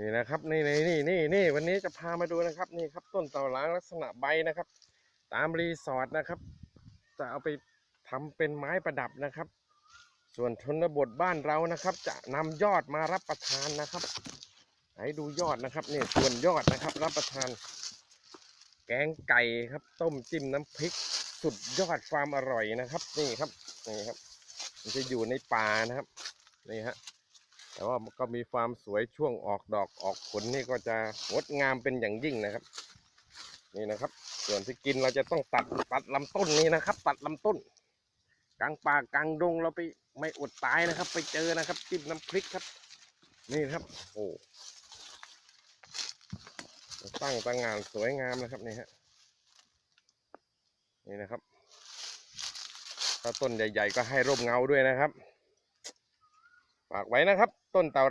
นี่นะครับนี่นี่นี่นี่นี่วันนี้จะพามาดูนะครับนี่ครับต้นเต่าล้างลักษณะใบนะครับ ตามรีสอร์ทนะครับ จะเอาไปทำเป็นไม้ประดับนะครับ ส่วนชนบทบ้านเรานะครับ จะนำยอดมารับประทานนะครับให้ดูยอดนะครับนี่ส่วนยอดนะครับ รับประทาน แกงไก่ครับ ต้มจิ้มน้ำพริก สุดยอดความอร่อยนะครับ นี่ครับนี่ครับ มันจะอยู่ในป่านะครับนี่ฮะ แต่ว่ามันก็มีความสวยช่วงออกดอกออกผลนี่ก็จะงดงามเป็นอย่างยิ่งนะครับ นี่นะครับ ส่วนที่กินเราจะต้องตัดตัดลำต้นนี้นะครับ ตัดลำต้น กลางป่ากลางดงเราไปไม่อดตายนะครับ ไปเจอนะครับจิ้มน้ำพริกครับ นี่ครับ โอ้ตั้งตั้งงานสวยงามนะครับนี่ฮะนี่นะครับถ้าต้นใหญ่ ๆ ก็ให้ร่มเงาด้วยนะครับ ฝากไว้นะครับ ต้นเต่า